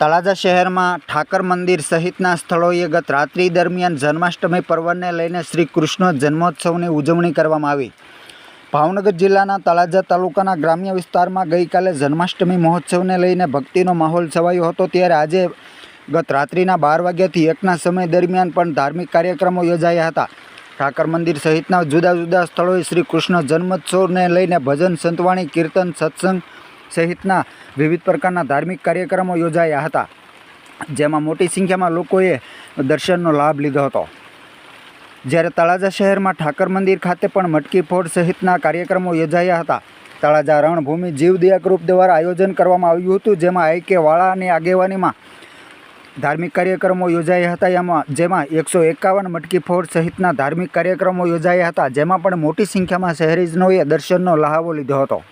તળાજા શહેરમાં ઠાકર મંદિર સહિતના સ્થળોએ ગત રાત્રિ દરમિયાન જન્માષ્ટમી પર્વને લઈને શ્રી કૃષ્ણ જન્મોત્સવની ઉજવણી કરવામાં આવી. ભાવનગર જિલ્લાના તળાજા તાલુકાના ગ્રામ્ય વિસ્તારમાં ગઈકાલે જન્માષ્ટમી મહોત્સવને લઈને ભક્તિનો માહોલ છવાયો હતો ત્યારે આજે ગત રાત્રિના બાર વાગ્યાથી એકના સમય દરમિયાન પણ ધાર્મિક કાર્યક્રમો યોજાયા હતા. ઠાકર મંદિર સહિતના જુદા જુદા સ્થળોએ શ્રી કૃષ્ણ જન્મોત્સવને લઈને ભજન, સંતવાણી, કીર્તન, સત્સંગ સહિતના વિવિધ પ્રકારના ધાર્મિક કાર્યક્રમો યોજાયા હતા, જેમાં મોટી સંખ્યામાં લોકોએ દર્શનનો લાભ લીધો હતો. જ્યારે તળાજા શહેરમાં ઠાકર મંદિર ખાતે પણ મટકી ફોડ સહિતના કાર્યક્રમો યોજાયા હતા, તળાજા રણભૂમિ જીવદયા ગ્રુપ દ્વારા આયોજન કરવામાં આવ્યું હતું, જેમાં આઈ વાળાની આગેવાનીમાં ધાર્મિક કાર્યક્રમો યોજાયા હતા, એમાં જેમાં એકસો એકાવન મટકી ફોડ સહિતના ધાર્મિક કાર્યક્રમો યોજાયા હતા, જેમાં પણ મોટી સંખ્યામાં શહેરીજનોએ દર્શનનો લહાવો લીધો હતો.